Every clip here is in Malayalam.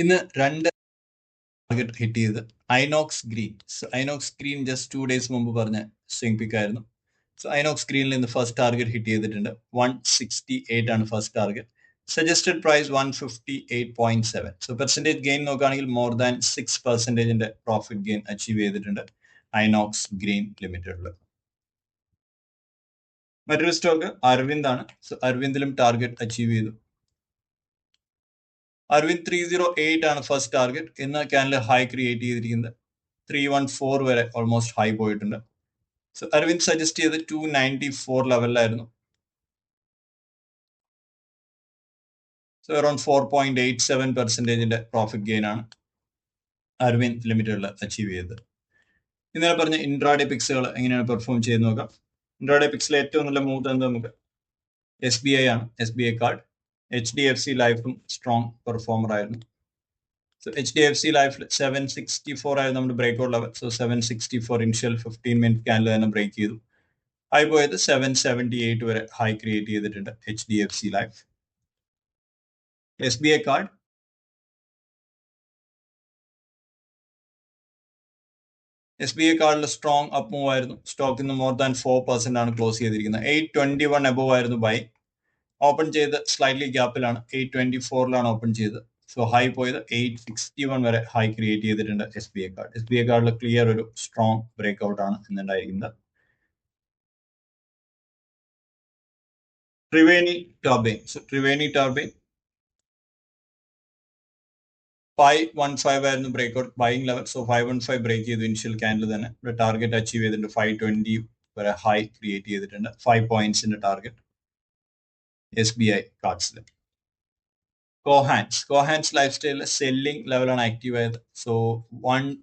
ഇന്ന് രണ്ട് ടാർഗറ്റ് ഹിറ്റ് ചെയ്ത്. Inox Green Inox Green just two days മുമ്പ് പറഞ്ഞ സ്വിംഗ് പിക്ക് ആയിരുന്നു. സോ ഐനോക്സ് ഗ്രീനിൽ ഇന്ന് ഫസ്റ്റ് ടാർഗറ്റ് ഹിറ്റ് ചെയ്തിട്ടുണ്ട്. വൺ സിക്സ്റ്റി എയ്റ്റ് ആണ് first target suggested price one fifty eight point seven so percentage gain നോക്കുകയാണെങ്കിൽ മോർ ദാൻ സിക്സ് പെർസെന്റേജിന്റെ പ്രോഫിറ്റ് ഗെയിൻ അച്ചീവ് ചെയ്തിട്ടുണ്ട് ഐനോക്സ് ഗ്രീൻ ലിമിറ്റഡിൽ മറ്റൊരു സ്റ്റോക്ക് അരവിന്ദ് ആണ്. സോ അരവിന്ദിലും ടാർഗറ്റ് അച്ചീവ് ചെയ്തു. അരവിന്ദ് ത്രീ സീറോ എയ്റ്റ് ആണ് ഫസ്റ്റ് ടാർഗറ്റ് ഇന്ന് ക്യാനിൽ ഹൈ ക്രിയേറ്റ് ചെയ്തിരിക്കുന്നത്. ത്രീ വൺ ഫോർ വരെ ഓൾമോസ്റ്റ് ഹൈ പോയിട്ടുണ്ട്. സോ അരവിന്ദ് സജസ്റ്റ് ചെയ്ത് two ninety four ലെവലിലായിരുന്നു so around four point eight seven പെർസെന്റേജിന്റെ profit gain ആണ് അരവിന്ദ് ലിമിറ്റഡിൽ അച്ചീവ് ചെയ്തത്. ഇന്നലെ പറഞ്ഞ ഇൻട്രാഡേ പിക്സുകൾ എങ്ങനെയാണ് പെർഫോം ചെയ്ത് നോക്കാം. ഇൻട്രാഡേ പിക്സിലെ ഏറ്റവും നല്ല മൂവ് എന്താ നമുക്ക്? എസ് ബി ഐ ആണ്. S B I card H D F C ലൈഫും സ്ട്രോങ് പെർഫോമർ ആയിരുന്നു. So H D F C ലൈഫിൽ സെവൻ സിക്സ്റ്റി ഫോർ ആയിരുന്നു നമ്മുടെ break out level so seven sixty four initial fifteen minute ക്യാനിൽ തന്നെ ബ്രേക്ക് ചെയ്തു. ഹൈ പോയത് സെവൻ സെവന്റി എയ്റ്റ് വരെ ഹൈ ക്രിയേറ്റ് ചെയ്തിട്ടുണ്ട് H D F C life S B I card S B I കാർഡിൽ സ്ട്രോങ് അപ്പ് മൂവ് ആയിരുന്നു. സ്റ്റോക്കിൽ നിന്ന് മോർ ദാൻ ഫോർ പെർസെന്റ് ആണ് ക്ലോസ് ചെയ്തിരിക്കുന്നത്. എയ്റ്റ് ട്വന്റി വൺ അബവ് ആയിരുന്നു ബൈ ഓപ്പൺ ചെയ്ത് സ്ലൈറ്റ്ലി ഗ്യാപ്പിലാണ് എയ്റ്റ് ട്വന്റി ഫോറിലാണ് ഓപ്പൺ ചെയ്ത്. സോ ഹൈ പോയത് എയ്റ്റ് സിക്സ്റ്റി വൺ വരെ ഹൈ ക്രിയേറ്റ് ചെയ്തിട്ടുണ്ട് S B I card S B I കാർഡിൽ ക്ലിയർ ഒരു സ്ട്രോങ് ബ്രേക്ക് ഔട്ട് ആണ് ഇന്നുണ്ടായിരിക്കുന്നത് Triveni turbine so Triveni turbine five one five ആയിരുന്നു break out buying level so five one five break ചെയ്തു ഇനിഷ്യൽ ക്യാൻഡിൽ തന്നെ. ഇവിടെ ടാർഗറ്റ് അച്ചീവ് ചെയ്തിട്ടുണ്ട് ഫൈവ് ട്വന്റി വരെ ഹൈ ക്രിയേറ്റ് ചെയ്തിട്ടുണ്ട്. ഫൈവ് പോയിന്റ്സിന്റെ target S B I കാർഡ്സിൽ Kohance Kohance life style selling ലെവലാണ് ആക്റ്റീവ് ആയത്. So one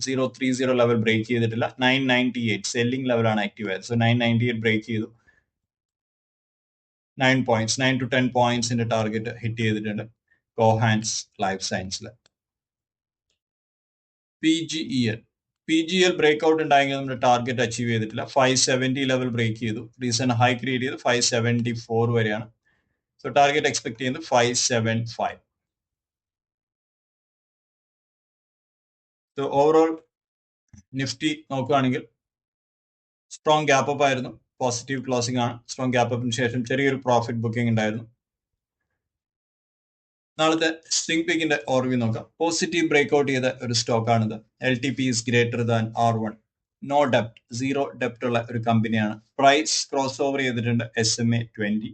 zero three zero level break ചെയ്തിട്ടില്ല. നയൻ നയന്റി എയ്റ്റ് സെല്ലിംഗ് ലെവലാണ് ആക്റ്റീവ് ആയത്. So nine ninety eight break ചെയ്തു. Nine points nine to ten പോയിന്റ്സിന്റെ target hit ചെയ്തിട്ടുണ്ട്. കോഹാൻസ് ലൈഫ് സയൻസിൽ P G E L P G L break out ഉണ്ടായെങ്കിൽ നമ്മുടെ ടാർഗറ്റ് അച്ചീവ് ചെയ്തിട്ടില്ല. ഫൈവ് സെവന്റി ലെവൽ ബ്രേക്ക് ചെയ്തു. റീസെന്റ് ഹൈ ക്രിയേറ്റ് ചെയ്ത്. ഫൈവ് സെവന്റി ഫോർ വരെയാണ്. സോ ടാർഗറ്റ് എക്സ്പെക്ട് ചെയ്യുന്നത് five seven five so overall Nifty നോക്കുകയാണെങ്കിൽ സ്ട്രോങ് ഗ്യാപ്പ് അപ്പ് ആയിരുന്നു. പോസിറ്റീവ് ക്ലോസിംഗ് ആണ്. സ്ട്രോങ് ഗ്യാപ്പ് അപ്പിന് ശേഷം ചെറിയൊരു പ്രോഫിറ്റ് ബുക്കിംഗ് ഉണ്ടായിരുന്നു. നാളത്തെ സ്വിംഗ് പിക്കിന്റെ ഓർവ്യൂ നോക്കാം. പോസിറ്റീവ് ബ്രേക്ക് ഔട്ട് ചെയ്ത ഒരു സ്റ്റോക്ക് ആണിത്. L T P is greater than R one no ഡെപ്റ്റ് zero ഡെപ്റ്റ് ഉള്ള ഒരു കമ്പനിയാണ് പ്രൈസ് ക്രോസ് ഓവർ ചെയ്തിട്ടുണ്ട് S M A twenty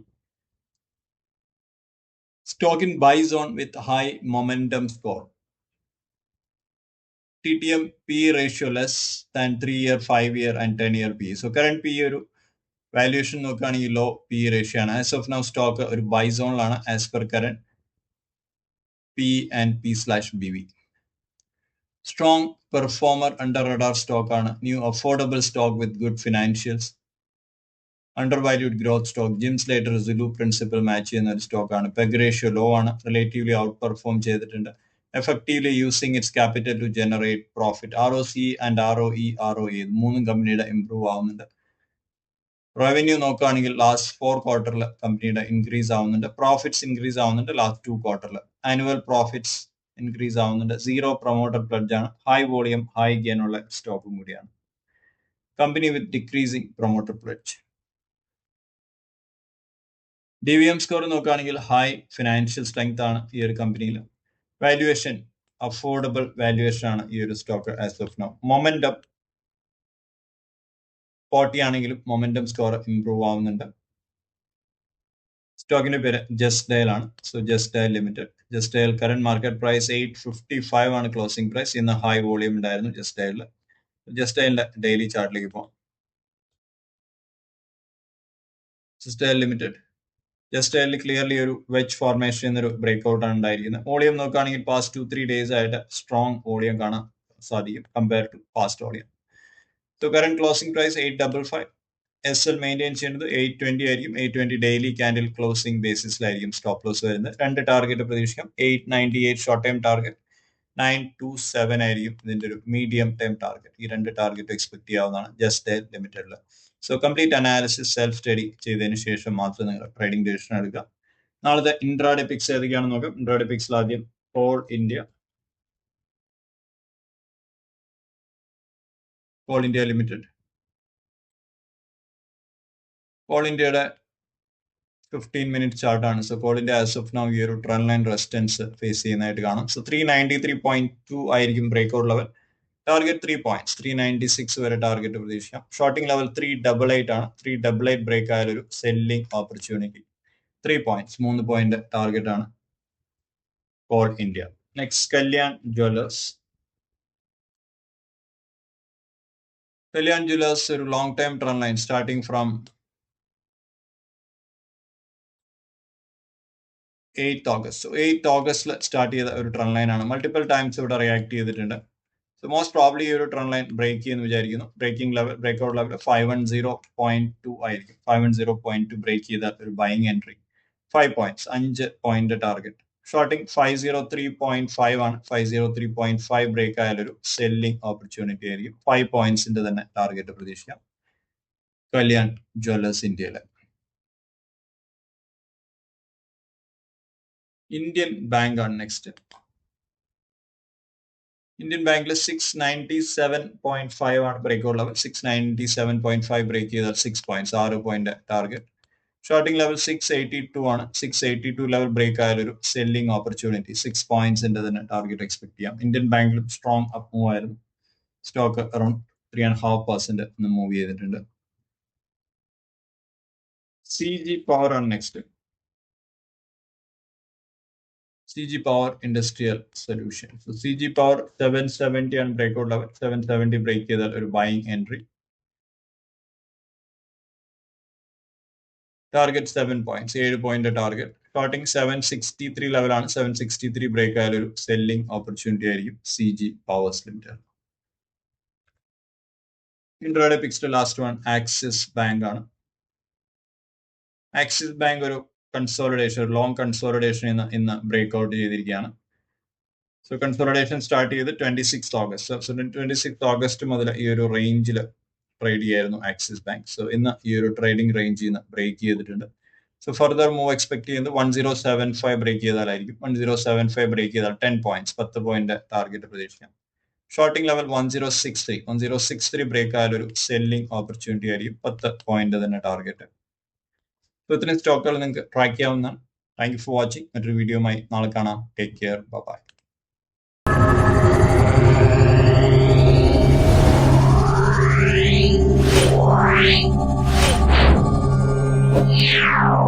stock in by zone with high momentum score T T M P ratio less than three year five year and ten year P so current P ഒരു വാല്യൂഷൻ നോക്കുകയാണെങ്കിൽ ലോ പി റേഷ്യോ ആണ്. ആസ് ഓഫ് നൗ സ്റ്റോക്ക് ഒരു by സോണിലാണ് as per current P and P slash B V strong performer under radar stock ആണ്. New affordable stock with good financials under valued growth stock gems later Silu principle match ചെയ്യുന്ന ഒരു ആണ്. പെഗ് റേഷ്യോ ലോ ആണ്. റിലേറ്റീവ്ലി ഔട്ട് പെർഫോം ചെയ്തിട്ടുണ്ട് effectively using its capital to generate profit R O C and R O E R O E മൂന്നും കമ്പനിയുടെ ഇംപ്രൂവ് ആവുന്നുണ്ട്. റവന്യൂ നോക്കുകയാണെങ്കിൽ ലാസ്റ്റ് ഫോർ ക്വാർട്ടറിൽ കമ്പനിയുടെ ഇൻക്രീസ് ആവുന്നുണ്ട്. പ്രോഫിറ്റ്സ് ഇൻക്രീസ് ആവുന്നുണ്ട് ലാസ്റ്റ് ടു ക്വാർട്ടറിൽ ആനുവൽ പ്രോഫിറ്റ്സ് ഇൻക്രീസ് ആവുന്നുണ്ട്. സീറോ പ്രൊമോട്ടർ പ്ലഡ്ജ് ആണ്. ഹൈ വോളിയം ഹൈ ഗെയിൻ ഉള്ള സ്റ്റോക്കും കൂടിയാണ്. Company with decreasing promoter pledge D V M score നോക്കുകയാണെങ്കിൽ ഹൈ ഫിനാൻഷ്യൽ സ്ട്രെങ്ത് ആണ് ഈ ഒരു കമ്പനിയിൽ വാല്യുവേഷൻ അഫോർഡബിൾ വാല്യുവേഷൻ ആണ് ഈ ഒരു stock as of now momentum forty momentum score improve ആവുന്നുണ്ട്. സ്റ്റോക്കിന്റെ പേര് ജസ്റ്റ് ഡയൽ ആണ്. So Just Dial Limited Just Dial current market price eight fifty five ആണ് ക്ലോസിംഗ് പ്രൈസ് ഇന്ന് ഹൈ വോളിയം ഉണ്ടായിരുന്നു ജസ്റ്റ് ഡയലിൽ ജസ്റ്റ് ഡയലിന്റെ ഡെയിലി ചാർട്ടിലേക്ക് പോകാം ജസ്റ്റ് ഡയൽ ലിമിറ്റഡ് ജസ്റ്റ് അതിൽ ക്ലിയർലി ഒരു വെജ് ഫോർമേഷൻ എന്നൊരു ബ്രേക്ക് ആണ് ഉണ്ടായിരിക്കുന്നത്. വോളിയം നോക്കുകയാണെങ്കിൽ പാസ്റ്റ് ടു ത്രീ ഡേയ്സ് ആയിട്ട് സ്ട്രോങ് വോളിയം കാണാൻ സാധിക്കും compare to past volume so current closing price eight double five S L maintain ചെയ്യുന്നത് എയ്റ്റ് ട്വന്റി ആയിരിക്കും. Eight twenty daily candle closing ബേസിസിലായിരിക്കും stop loss വരുന്നത്. രണ്ട് ടാർഗറ്റ് പ്രതീക്ഷിക്കാം. Eight ninety eight short time target nine two seven ആയിരിക്കും ഇതിന്റെ ഒരു മീഡിയം ടൈം ടാർഗറ്റ് ഈ രണ്ട് ടാർഗറ്റ് എക്സ്പെക്ട് ചെയ്യാവുന്നതാണ്. ജസ്റ്റ് ലിമിറ്റഡിൽ so complete analysis self study ചെയ്തതിന് ശേഷം മാത്രം നിങ്ങൾ ട്രേഡിംഗ് ഡിസിഷൻ എടുക്കുക. നാളത്തെ ഇൻട്രാഡേ പിക്സ് ഏതൊക്കെയാണെന്ന് നോക്കാം. ഇൻട്രാഡേ പിക്സിൽ ആദ്യം Coal India Coal India Limited Coal ഇന്ത്യയുടെ fifteen minute ചാർട്ടാണ് so India as of now ഈ ഒരു ട്രെൻഡ് ലൈൻ റെസിസ്റ്റൻസ് ഫേസ് ചെയ്യുന്നതായിട്ട് കാണാം. So three ninety three point two ആയിരിക്കും break out level target three points three ninety six വരെ ടാർഗറ്റ് പ്രതീക്ഷിക്കാം. Shorting level three double eight ആണ്. ത്രീ ഡബിൾ എയ്റ്റ് ബ്രേക്ക് ആയാൽ ഒരു സെല്ലിംഗ് ഓപ്പർച്യൂണിറ്റി ത്രീ പോയിന്റ്സ് മൂന്ന് പോയിന്റ് ടാർഗറ്റ് ആണ്. Coal India next Kalyan Jewellers Kalyan Jewellers ഒരു long time trend line starting from eight August eight ഓഗസ്റ്റിൽ സ്റ്റാർട്ട് ചെയ്ത ഒരു ട്രെൻഡ് ലൈൻ ആണ്. മൾട്ടിപ്പിൾ ടൈംസ് ഇവിടെ റിയാക്ട് ചെയ്തിട്ടുണ്ട്. സോ മോസ്റ്റ് പ്രോബ്ലി ഈ ഒരു ട്രെൻഡ് ലൈൻ ബ്രേക്ക് ചെയ്യുന്നു വിചാരിക്കുന്നു. Breaking level break out level five one zero point two ആയിരിക്കും. Five one zero point two break ചെയ്ത ഒരു ബൈങ് എൻട്രി ഫൈവ് പോയിന്റ്സ് അഞ്ച് point target shorting five zero three point five ആണ്. Five zero three point five break ആയാലൊരു selling opportunity ആയിരിക്കും. ഫൈവ് പോയിന്റ്സിന്റെ തന്നെ ടാർഗറ്റ് പ്രതീക്ഷിക്കാം. കല്യാൺ ജ്വല്ലേഴ്സ് ഇന്ത്യയിലെ ഇന്ത്യൻ ബാങ്ക് ആണ് നെക്സ്റ്റ് ഇന്ത്യൻ ബാങ്കിൽ six ninety seven point five ആണ് break level six ninety seven point five break ചെയ്താൽ സിക്സ് പോയിന്റ്സ് ആറ് point target shorting level six eighty two ആണ്. Six eighty two level break ആയാലൊരു selling opportunity six പോയിന്റ്സിന്റെ തന്നെ ടാർഗറ്റ് എക്സ്പെക്ട് ചെയ്യാം. ഇന്ത്യൻ ബാങ്കിലും സ്ട്രോങ് അപ്പ് മൂവ് ആയിരുന്നു. Stock around three and half percent move ചെയ്തിട്ടുണ്ട്. സി ജി പവർ ആണ് next CG Power Industrial Solution. So CG Power 770 and breakout level 770 break ചെയ്താൽ ഒരു buying entry. Target seven points ഏഴ് point target starting seven sixty three ലെവലാണ് സെവൻ സിക്സ്റ്റി ത്രീ ബ്രേക്ക് ആയാലും ഒരു സെല്ലിംഗ് ഓപ്പർച്യൂണിറ്റി ആയിരിക്കും സി ജി പവേഴ്സ് ലിമിറ്റഡ് ഇൻട്രോയുടെ പിക്സ്ഡ് ലാസ്റ്റ് വൺ ആക്സിസ് ബാങ്ക് ആണ് ആക്സിസ് ബാങ്ക് ഒരു കൺസോളിഡേഷൻ ലോങ് കൺസോളിഡേഷൻ ഇന്ന് ഇന്ന് ബ്രേക്ക് ഔട്ട് ചെയ്തിരിക്കുകയാണ്. സോ കൺസോളിഡേഷൻ സ്റ്റാർട്ട് ചെയ്ത് twenty six August so twenty six August മുതൽ ഈ ഒരു റേഞ്ചിൽ ട്രേഡ് ചെയ്യായിരുന്നു ആക്സിസ് ബാങ്ക് സോ ഇന്ന് ഈ ഒരു ട്രേഡിംഗ് റേഞ്ചിൽ നിന്ന് ബ്രേക്ക് ചെയ്തിട്ടുണ്ട്. സോ ഫർദർ മൂവ് എക്സ്പെക്ട് ചെയ്യുന്നത് one zero seven five break ചെയ്താലായിരിക്കും. One zero seven five break ചെയ്താൽ ടെൻ പോയിന്റ്സ് പത്ത് പോയിന്റ് ടാർഗറ്റ് പ്രതീക്ഷിക്കാം. Shorting level one zero six three one zero six three break ആയാലൊരു selling opportunity ആയിരിക്കും. പത്ത് പോയിന്റ് തന്നെ ടാർഗറ്റ് ഇത്രയും സ്റ്റോക്കുകൾ നിങ്ങൾക്ക് ട്രാക്ക് ചെയ്യാവുന്നതാണ്. താങ്ക് യു ഫോർ വാച്ചിങ് മറ്റൊരു വീഡിയോയുമായി നാളെ കാണാം. Take care bye Meow.